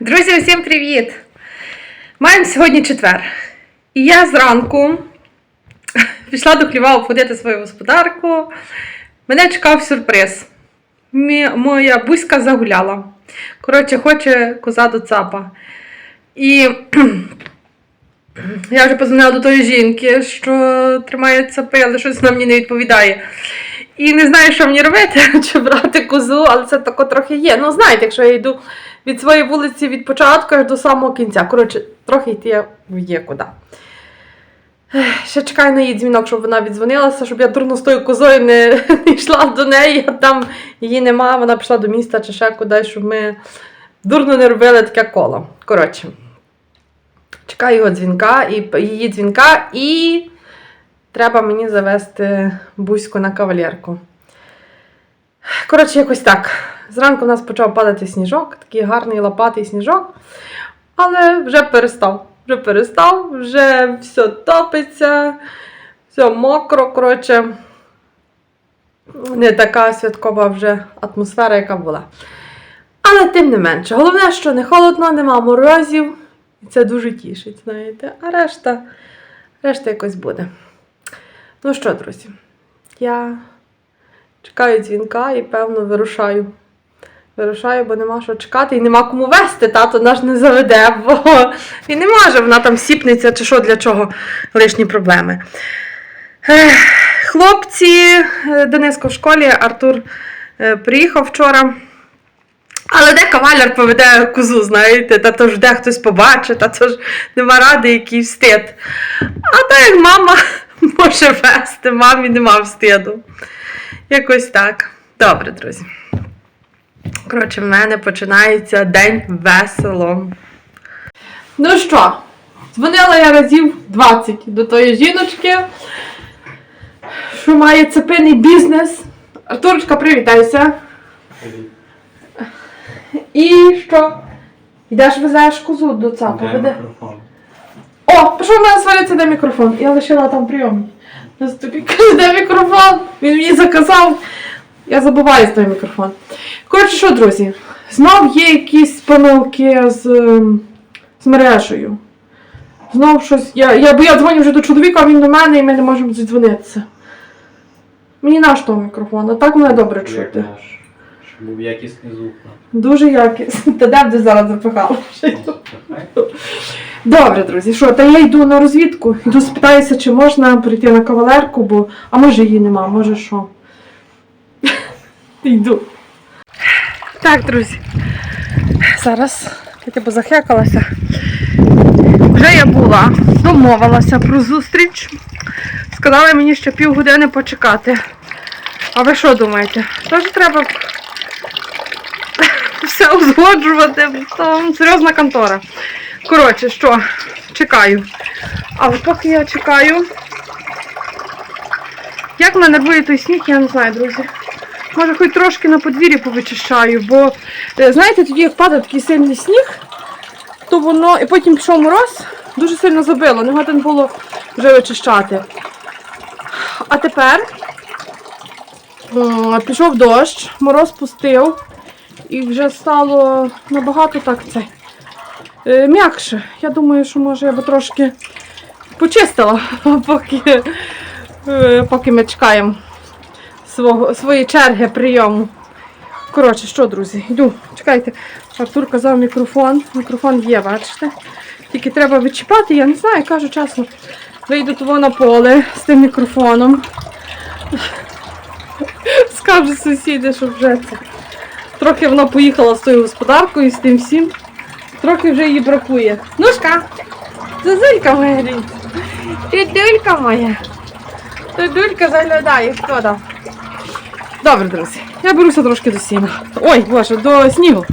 Друзі, всім привіт! Маємо сьогодні четвер. І я зранку пішла до хліва обходити свою господарку. Мене чекав сюрприз. Моя буська загуляла. Коротше, хоче коза до цапа. І я вже позвонила до тої жінки, що тримає цапи, але щось вона мені не відповідає. І не знаю, що мені робити, чи брати козу, але це тако трохи є. Ну, знаєте, якщо я йду від своєї вулиці від початку аж до самого кінця. Коротше, трохи йти є куди. Ще чекаю на її дзвінок, щоб вона віддзвонилася, щоб я дурно з тою козою не, не йшла до неї, а там її нема, вона пішла до міста чи ще кудись, щоб ми дурно не робили таке коло. Коротше, чекаю його дзвінка і її дзвінка, і треба мені завести бузьку на кавалерку. Коротше, якось так. Зранку в нас почав падати сніжок, такий гарний лопатий сніжок, але вже перестав. Вже перестав, вже все топиться, все мокро, коротше. Не така святкова вже атмосфера, яка була. Але тим не менше, головне, що не холодно, нема морозів, і це дуже тішить, знаєте. А решта, решта якось буде. Ну що, друзі, я чекаю дзвінка і, певно, вирушаю. Вирушаю, бо нема що чекати і нема кому вести, тато наш не заведе, бо він не може, вона там сіпнеться чи що для чого лишні проблеми. Хлопці, е, Дениска в школі, Артур е, приїхав вчора. Але де кавалер поведе козу, знаєте, та то ж де хтось побачить, та то ж нема ради, який встид. А так як мама може вести, мамі нема встиду. Якось так. Добре, друзі. Коротше, в мене починається день весело. Ну що, дзвонила я разів 20 до тої жіночки, що має цепиний бізнес. Артурочка, привітайся. І що? Йдеш везеш козу до цапа, веде. мікрофон. О, пішов в мене свалиться, де мікрофон. Я лишила там прийомний. Нас тобі каже, де мікрофон? Він мені заказав. Я забуваю той мікрофон. Коротше, що, друзі, знов є якісь помилки з, ем, з мережею. Знов щось. Я, я, бо я дзвоню вже до чоловіка, а він до мене і ми не можемо зідзвонитися. Мені наш того мікрофон, а так мене добре Як чути. наш, Щоб був якісний звук. Дуже якісно. Та де б ти зараз запихала? Добре, друзі, що, та я йду на розвідку, йду спитаюся, чи можна прийти на кавалерку, бо. А може її нема, може що. Йду. Так, друзі. Зараз я типу захекалася. Вже я була, домовилася про зустріч. Сказали мені ще півгодини почекати. А ви що думаєте? Теж треба все узгоджувати, то серйозна контора. Коротше, що, чекаю. Але поки я чекаю. Як мене нервує той сніг, я не знаю, друзі. Може, хоч трошки на подвір'ї повичищаю, бо, е, знаєте, тоді як падає такий сильний сніг, то воно, і потім пішов мороз, дуже сильно забило, не годен було вже вичищати. А тепер м, пішов дощ, мороз пустив, і вже стало набагато так це е, м'якше. Я думаю, що може я би трошки почистила, поки, е, поки ми чекаємо свого, своєї черги прийому. Коротше, що, друзі, йду, чекайте. Артур казав мікрофон. Мікрофон є, бачите. Тільки треба відчіпати, я не знаю, кажу чесно. Вийду того на поле з тим мікрофоном. Скажу сусіди, що вже це. Трохи вона поїхала з тою господаркою, з тим всім. Трохи вже її бракує. Нушка, зазулька моя рідна. Дідулька моя. Дідулька заглядає, хто там. Добре, друзі, я беруся трошки до сіна. Ой, боже, до снігу.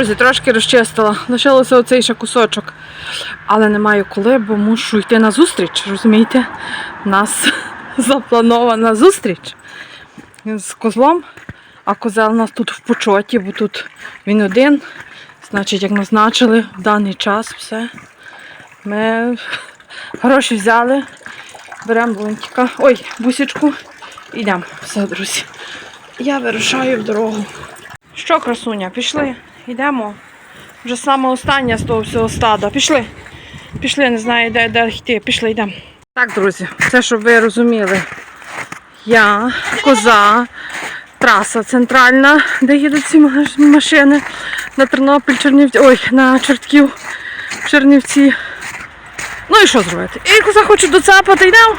Друзі, трошки розчистила. Лишилося оцей ще кусочок. Але не маю коли, бо мушу йти на зустріч. Розумієте? У нас запланована зустріч з козлом. А козел у нас тут в почоті, бо тут він один. Значить, як назначили в даний час все. Ми гроші взяли, беремо бунтика. Ой, бусічку. Йдемо. Все, друзі. Я вирушаю в дорогу. Що, красуня, пішли? Йдемо. Вже саме останнє з того всього стада. Пішли. Пішли, не знаю, де, де йти. Пішли, йдемо. Так, друзі, це щоб ви розуміли. Я, коза, траса центральна, де їдуть ці машини на Тернопіль, Чернівці. Ой, на Чортків, Чернівці. Ну і що зробити? І коза хоче доцапати, йдемо.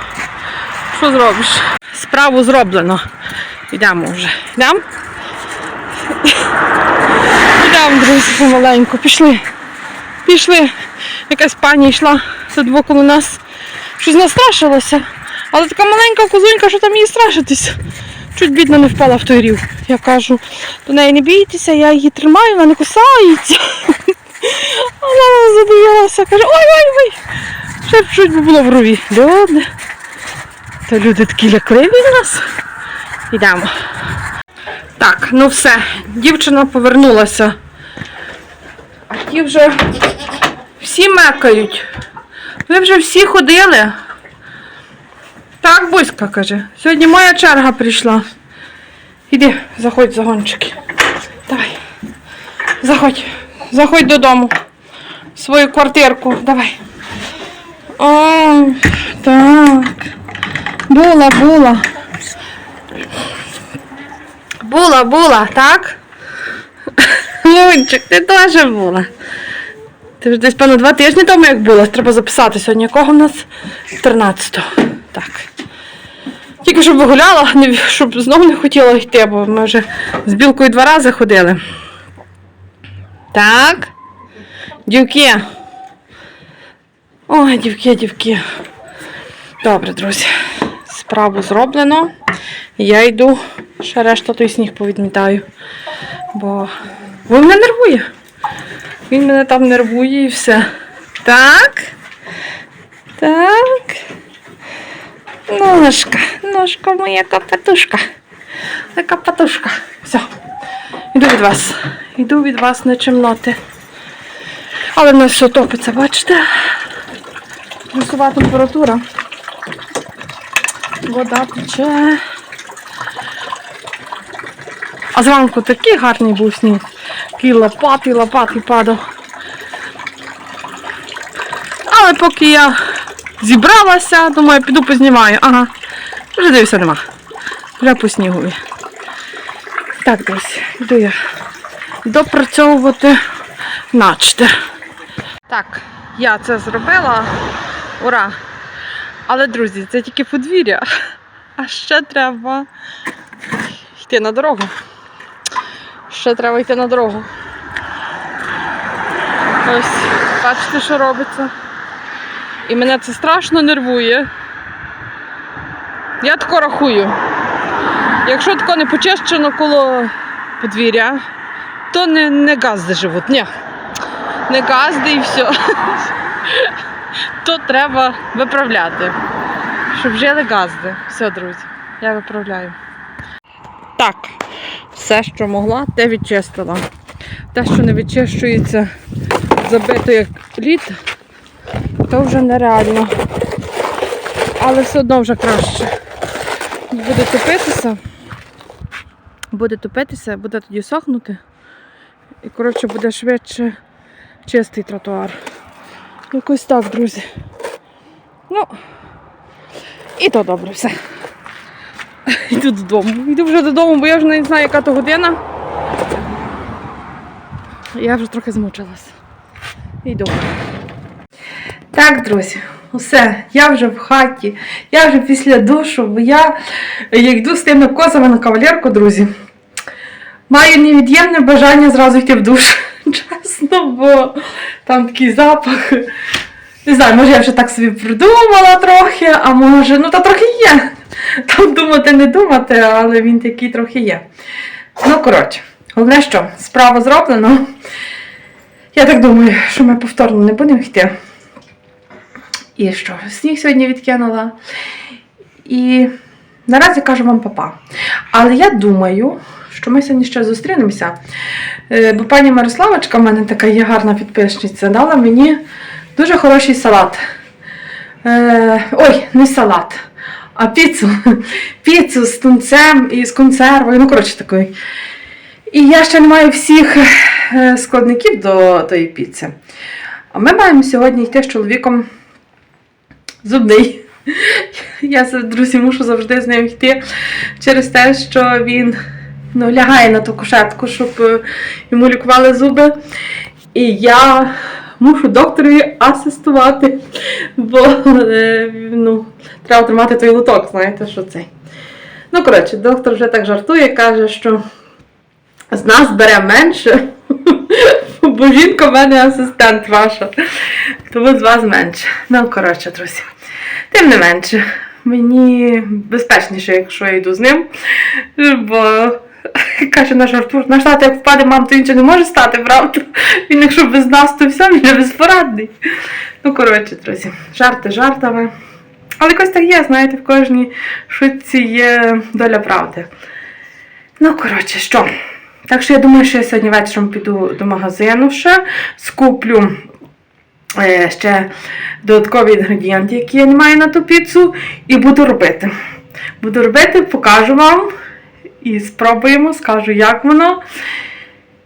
Що зробиш? Справу зроблено. Йдемо вже. Йдемо? Йдемо, друзі, помаленьку. Пішли. Пішли. Якась пані йшла двох коло нас. Щось настрашилася. Але така маленька козунька, що там її страшитись. Чуть бідно не впала в той рів. Я кажу, до неї не бійтеся, я її тримаю, вона не кусається. Вона забоялася, каже, ой-ой-ой. Ще б чуть було в рові. Добре. Та люди такі лякливі в нас. Йдемо. Так, ну все, дівчина повернулася. А ті вже всі мекають. Ви вже всі ходили. Так, Буська каже. Сьогодні моя черга прийшла. Іди, заходь загончики. Давай. Заходь. Заходь додому. В свою квартирку. Давай. О, так. Була, була. Була, була, так? Лунчик, ти теж була. Ти вже десь, певно, два тижні тому як була. Треба записати сьогодні. Якого в нас? 13-го. Так. Тільки щоб вигуляла, щоб знову не хотіла йти, бо ми вже з білкою два рази ходили. Так. Дівки. Ой, дівки, дівки. Добре, друзі. Справу зроблено. Я йду, ще решта той сніг повідмітаю. Бо він мене нервує. Він мене там нервує і все. Так. Так. Ножка, ножка моя капатушка. Капатушка. Все. Йду від вас. Йду від вас на чемноти. Але в нас все топиться, бачите? Плюсова температура. Вода тече. А зранку такий гарний був сніг. Такий лопатий, лопатий падав. Але поки я зібралася, думаю, піду познімаю. Ага, вже дивися нема. Вже по снігові. Так, друзі, йду я допрацьовувати начте. Так, я це зробила. Ура! Але, друзі, це тільки подвір'я. А ще треба йти на дорогу. Ще треба йти на дорогу. Ось, бачите, що робиться. І мене це страшно нервує. Я тако рахую. Якщо тако не почищено коло подвір'я, то не, не газди живуть. Ні. Не газди і все. То треба виправляти. Щоб жили газди. Все, друзі, я виправляю. Так, все, що могла, те відчистила. Те, що не відчищується, забито як лід, то вже нереально. Але все одно вже краще. Буде топитися. Буде топитися, буде тоді сохнути. І, коротше, буде швидше чистий тротуар. Якось так, друзі. Ну, і то добре все. Йду додому. Йду вже додому, бо я вже не знаю, яка то година. Я вже трохи змучилась. Йду. Так, друзі, усе, я вже в хаті, я вже після душу, бо я як йду з тими козами на кавалерку, друзі. Маю невід'ємне бажання зразу йти в душ. Чесно, бо там такий запах. Не знаю, може я вже так собі придумала трохи, а може, ну та трохи є. Там думати, не думати, але він такий трохи є. Ну, коротше, Головне, що справа зроблена. Я так думаю, що ми повторно не будемо йти. І що? Сніг сьогодні відкинула. І наразі кажу вам папа. Але я думаю, що ми сьогодні ще зустрінемося. Е, Бо пані Мирославочка, в мене така є гарна підписчиця, дала мені дуже хороший салат. Е, ой, не салат, а піцу. Піцу з тунцем і з консервою. Ну, коротше, такої. І я ще не маю всіх е, складників до тої піци. А ми маємо сьогодні йти з чоловіком зубний. Я, друзі, мушу завжди з ним йти через те, що він ну, лягає на ту кушетку, щоб е, йому лікували зуби. І я мушу докторові асистувати, бо е, ну, треба тримати той лоток, знаєте, що цей. Ну, коротше, доктор вже так жартує, каже, що з нас бере менше, бо жінка в мене асистент ваша. Тому з вас менше. Ну, коротше, друзі. Тим не менше, мені безпечніше, якщо я йду з ним. Бо каже наш Артур, наш тато як впаде, мам, то нічого не може стати, правда? Він якщо без нас, то все, він же безпорадний. Ну, коротше, друзі, жарти жартами. Але якось так є, знаєте, в кожній шутці є доля правди. Ну, коротше, що? Так що я думаю, що я сьогодні вечором піду до магазину ще, скуплю е, ще додаткові інгредієнти, які я не маю на ту піцу, і буду робити. Буду робити, покажу вам і спробуємо, скажу, як воно.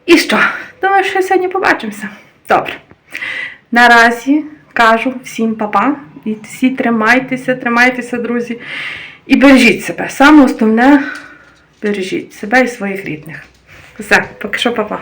І що? Думаю, що сьогодні побачимося. Добре. Наразі кажу всім папа. І всі тримайтеся, тримайтеся, друзі. І бережіть себе. Саме основне бережіть себе і своїх рідних. Все, поки що, папа.